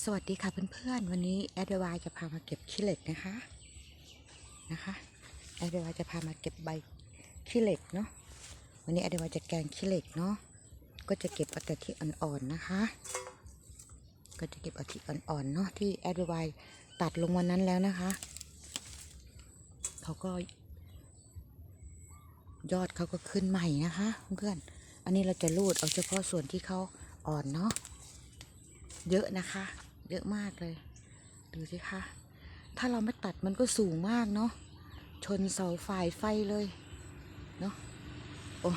สวัสดีค่ะเพื่อนๆ วันนี้แอดวายจะพามาเก็บขี้เหล็กนะคะนะคะแอดวายจะพามาเก็บใบขี้เหล็กเนาะวันนี้แอดวายจะแกงขี้เหล็กเนาะก็จะเก็บเอาแต่ที่อ่อนๆนะคะ ก็จะเก็บเอาที่อ่อนๆเนาะที่แอดวายตัดลงวันนั้นแล้วนะคะเขาก็ ยอดเขาก็ขึ้นใหม่นะคะเพื่อนๆอันนี้เราจะรูดเอาเฉพาะส่วนที่เขาอ่อนเนาะเยอะนะคะ เยอะมากเลย ดูสิคะ ถ้าเราไม่ตัดมันก็สูงมากเนาะ ชนเสาไฟไฟเลย เนาะ โอ้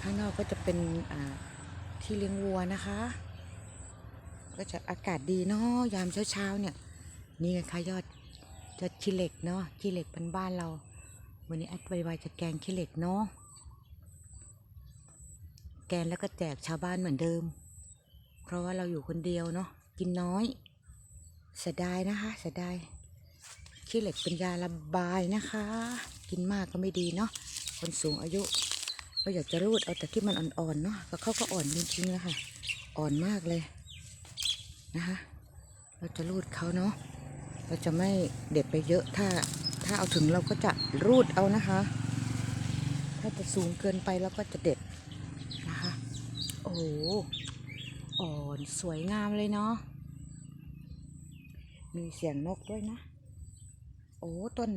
ข้างนอกก็จะเป็นอ่าที่เลี้ยงวัวนะคะ ก็จะอากาศดีเนาะยามเช้าๆเนี่ย นี่ไงคะยอดยอดขี้เหล็กเนาะ ขี้เหล็กเป็นบ้านเรา วันนี้แอดไวๆจะแกงขี้เหล็กเนาะแกนแล้วก็แจกชาวบ้านเหมือนเดิม เพราะว่าเราอยู่คนเดียวเนาะกินน้อยเสียดายนะคะเสียดายขี้เหล็กเป็นยาระบายนะคะ กินมากก็ไม่ดีเนาะคนสูงอายุ ก็อยากจะรูดเอาแต่ที่มันอ่อนๆเนาะก็เขาก็อ่อนจริงๆเลยค่ะ อ่อนมากเลยนะคะ เราจะรูดเขาเนาะเราจะไม่เด็ดไปเยอะถ้า ถ้าเอาถึงเราก็จะรูดเอานะคะ ถ้าจะสูงเกินไปเราก็จะเด็ดนะคะ โอ้โห อ่อนสวยงามเลยเนาะ มีเสียงนกด้วยนะ โอ้ต้น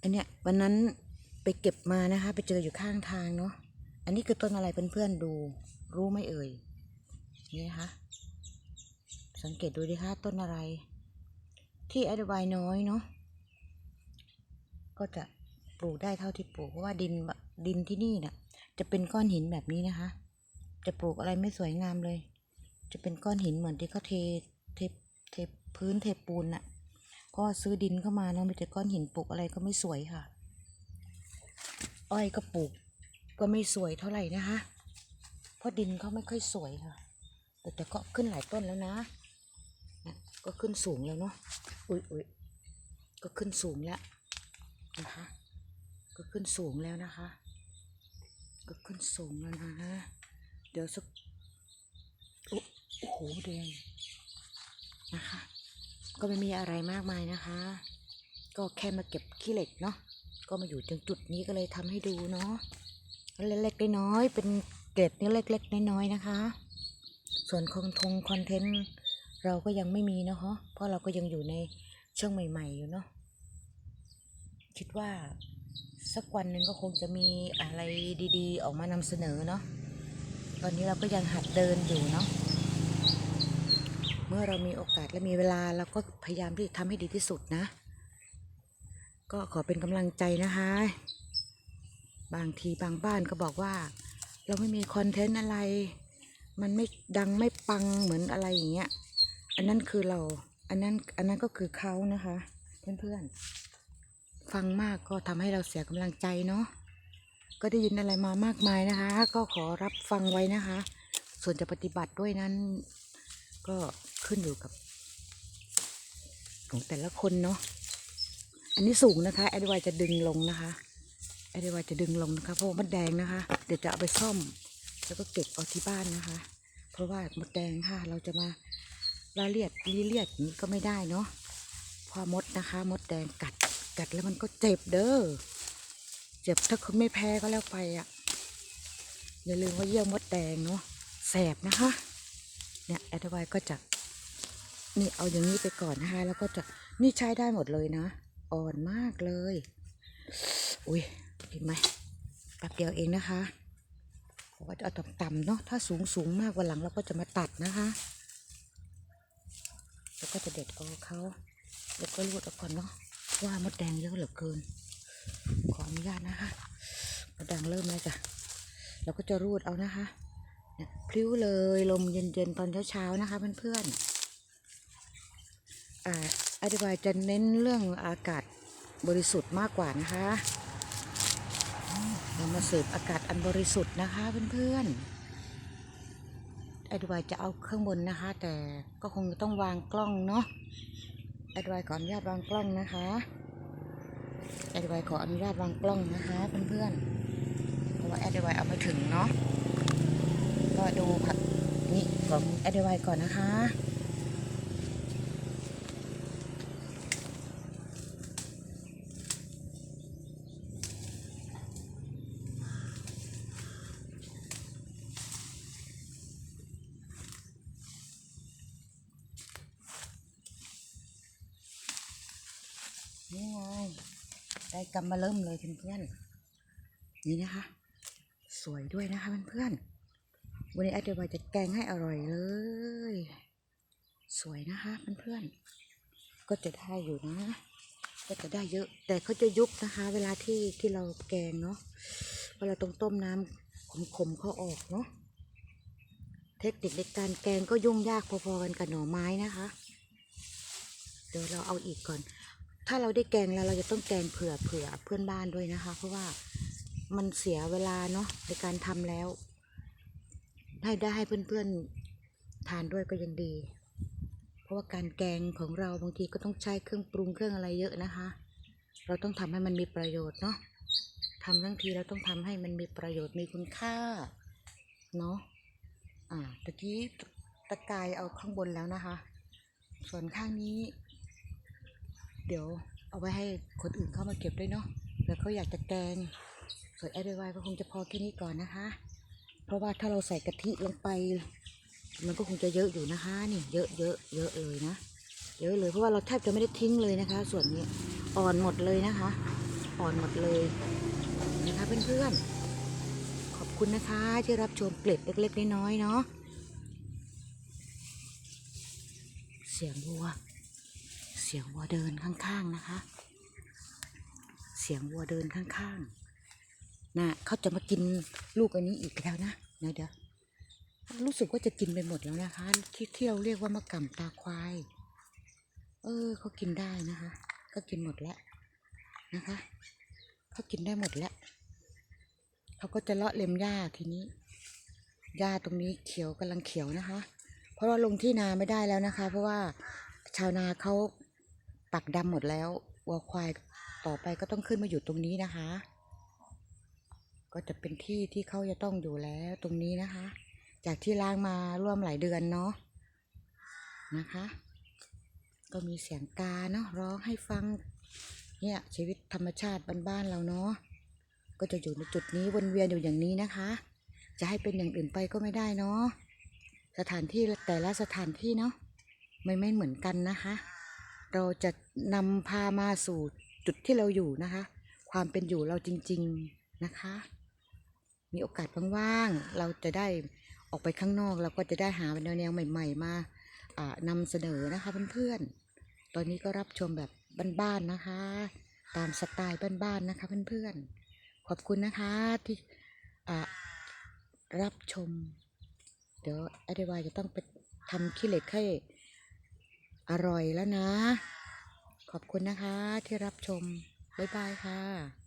อันเนี้ยวันนั้นไปเก็บมานะคะ ไปเจออยู่ข้างทางเนาะ อันนี้คือต้นอะไรเพื่อนๆดู รู้ไหมเอ่ย นี่นะคะ สังเกตดูดิคะต้นอะไร ที่แอดไวน้อยเนาะ ก็จะปลูกได้เท่าที่ปลูกเพราะว่าดินดินที่นี่เน่ะจะเป็นก้อนหินแบบนี้นะคะ จะปลูกอะไรไม่สวยงามเลย จะเป็นก้อนหินเหมือนที่เขาเทเทเทพื้นเทปูนน่ะ ก็ซื้อดินเข้ามาเนาะมีแต่ก้อนหินปลูกอะไรก็ไม่สวยค่ะ อ้อยก็ปลูก ก็ไม่สวยเท่าไหร่นะคะเพราะดินเขาไม่ค่อยสวยค่ะ แต่แต่ก็ขึ้นหลายต้นแล้วนะนะก็ขึ้นสูงแล้วเนาะอุ้ยอุ้ยก็ขึ้นสูงแล้วนะคะ ก็ขึ้นสูงแล้วนะคะ ก็ขึ้นสูงแล้วนะ เดี๋ยวสักโอ้โอ้โหแดงนะคะ ก็ไม่มีอะไรมากมายนะคะ ก็แค่มาเก็บขี้เหล็กเนาะก็มาอยู่ตรงจุดนี้ก็เลยทำให้ดูเนาะเล็กๆน้อยๆเป็นเกร็ดนี่เล็กๆน้อยๆนะคะ ส่วนคอนทงคอนเทนต์เราก็ยังไม่มีเนาะฮะเพราะเราก็ยังอยู่ในช่วงใหม่ ๆ อยู่เนาะคิดว่าสักวันหนึ่งก็คงจะมีอะไรดี ๆ ออกมานำเสนอเนาะ ตอนนี้เราก็ยังหัดเดินอยู่เนาะ เมื่อเรามีโอกาสและมีเวลาเราก็พยายามที่จะทำให้ดีที่สุดนะ ก็ขอเป็นกำลังใจนะคะ บางทีบางบ้านก็บอกว่า เราไม่มีคอนเทนต์อะไร มันไม่ดังไม่ปังเหมือนอะไรอย่างเงี้ย อันนั้นคือเรา อันนั้น อันนั้นก็คือเขานะคะ เพื่อนๆ ฟังมากก็ทำให้เราเสียกำลังใจเนาะ ก็ได้ยินอะไรมามากมายนะคะ ก็ขอรับฟังไว้นะคะ ส่วนจะปฏิบัติด้วยนั้น ก็ขึ้นอยู่กับ ของแต่ละคนเนาะอันนี้สูงนะคะแอดวายจะดึงลงนะคะแอดวายจะดึงลงนะคะ เพราะมดแดงนะคะ เดี๋ยวจะเอาไปซ่อม แล้วก็เก็บเอาที่บ้านนะคะ เพราะว่ามดแดงค่ะ เราจะมาละเลียดลีเลียดนี้ก็ไม่ได้เนาะพอมดนะคะ มดแดงกัดกัดแล้วมันก็เจ็บเด้อ เจ็บถ้าคุณไม่แพ้ก็แล้วไปอะ อย่าลืมว่าเยี่ยมมดแดงเนาะแสบนะคะ เนี่ยแอดไวก็จะนี่เอาอย่างนี้ไปก่อนนะคะ แล้วก็จะนี่ใช้ได้หมดเลยนะ อ่อนมากเลย อุ้ยเห็นไหมแป๊บเดียวเองนะคะเพราะว่าจะเอาต่ำๆเนาะถ้าสูงสูงมากวันหลังเราก็จะมาตัดนะคะ แล้วก็จะเด็ดเอาเขาแล้วก็รูดเอาก่อนเนาะว่ามดแดงเยอะเหลือเกิน ขออนุญาตนะคะมดแดงเริ่มแล้วจ้ะเราก็จะรูดเอานะคะเนี่ยพลิ้วเลยลมเย็นๆตอนเช้าๆนะคะเพื่อนๆอ่าอธิบายจะเน้นเรื่องอากาศบริสุทธิ์มากกว่านะคะ เรามาเสพอากาศอันบริสุทธิ์นะคะเพื่อนๆอธิบายจะเอาเครื่องบนนะคะ แต่ก็คงต้องวางกล้องเนาะอธิบายขออนุญาตวางกล้องนะคะ แอดไวขออนุญาตวางกล้องนะคะเพื่อนๆเพราะว่าแอดไวเอามาถึงเนาะก็ดูผัดของแอดไวก่อนนะคะ นี่ไง ได้กำมาเริ่มเลยเพื่อนๆนี่นะคะ สวยด้วยนะคะเพื่อนๆวันนี้แอดเดวายจะแกงให้อร่อยเลย สวยนะคะเพื่อนๆก็จะได้อยู่นะ ก็จะได้เยอะ แต่เขาจะยุบนะคะ เวลาที่ที่เราแกงเนาะเวลาต้องต้มน้ำขมๆเขาออกเนาะเทคนิคในการแกงก็ยุ่งยากพอๆกันกับหน่อไม้นะคะ เดี๋ยวเราเอาอีกก่อน ถ้าเราได้แกงแล้วเราจะต้องแกงเผื่อเผื่อเพื่อนบ้านด้วยนะคะ เพราะว่ามันเสียเวลาเนาะในการทำแล้วให้ได้ให้เพื่อนๆทานด้วยก็ยังดี เพราะว่าการแกงของเราบางทีก็ต้องใช้เครื่องปรุงเครื่องอะไรเยอะนะคะ เราต้องทำให้มันมีประโยชน์เนาะทำทั้งทีเราต้องทำให้มันมีประโยชน์มีคุณค่าเนาะอ่าตะกี้ตะกายเอาข้างบนแล้วนะคะ ส่วนข้างนี้ เดี๋ยวเอาไว้ให้คนอื่นเข้ามาเก็บด้วยเนาะแล้วเขาอยากจะแกงส่วนแอดไวก็คงจะพอแค่นี้ก่อนนะคะ เพราะว่าถ้าเราใส่กะทิลงไป มันก็คงจะเยอะอยู่นะคะ นี่เยอะเยอะเยอะเลยนะเยอะเลยเพราะว่าเราแทบจะไม่ได้ทิ้งเลยนะคะ ส่วนนี้อ่อนหมดเลยนะคะ อ่อนหมดเลยนะคะเพื่อนๆขอบคุณนะคะที่รับชมเกล็ดเล็กๆน้อยๆเนาะเสียงวัว สียงวัวเดินข้างๆนะคะ เสียงวัวเดินข้างๆน่ะเขาจะมากินลูกอันนี้อีกแล้วนะเดี๋ยวเดี๋ยวรู้สึกว่าจะกินไปหมดแล้วนะคะที่ที่เราเรียกว่ามะก่ำตาควาย เออเขากินได้นะคะ ก็กินหมดแล้วนะคะเขากินได้หมดแล้วเขาก็จะเลาะเล็มหญ้าทีนี้หญ้าตรงนี้เขียวกำลังเขียวนะคะ เพราะว่าลงที่นาไม่ได้แล้วนะคะ เพราะว่าชาวนาเขา ปักดำหมดแล้ววัวควายต่อไปก็ต้องขึ้นมาอยู่ตรงนี้นะคะ ก็จะเป็นที่ที่เขาจะต้องอยู่แล้วตรงนี้นะคะ จากที่ล้างมาร่วมหลายเดือนเนาะนะคะ ก็มีเสียงกาเนาะร้องให้ฟังเนี่ยชีวิตธรรมชาติบ้านๆเราเนาะก็จะอยู่ในจุดนี้วนเวียนอยู่อย่างนี้นะคะ จะให้เป็นอย่างอื่นไปก็ไม่ได้เนาะสถานที่แต่ละสถานที่เนาะไม่ไม่เหมือนกันนะคะ เราจะนำพามาสู่จุดที่เราอยู่นะคะ ความเป็นอยู่เราจริง ๆนะคะ มีโอกาสว่างๆเราจะได้ออกไปข้างนอก เราก็จะได้หาแนวๆใหม่ ๆ มานำเสนอนะคะเพื่อนๆ ตอนนี้ก็รับชมแบบบ้านๆนะคะ ตามสไตล์บ้านๆนะคะเพื่อนๆ ขอบคุณนะคะที่รับชม เดี๋ยวแอดวายจะต้องไปทำขี้เหล็กให้ อร่อยแล้วนะ ขอบคุณนะคะที่รับชม บ๊ายบายค่ะ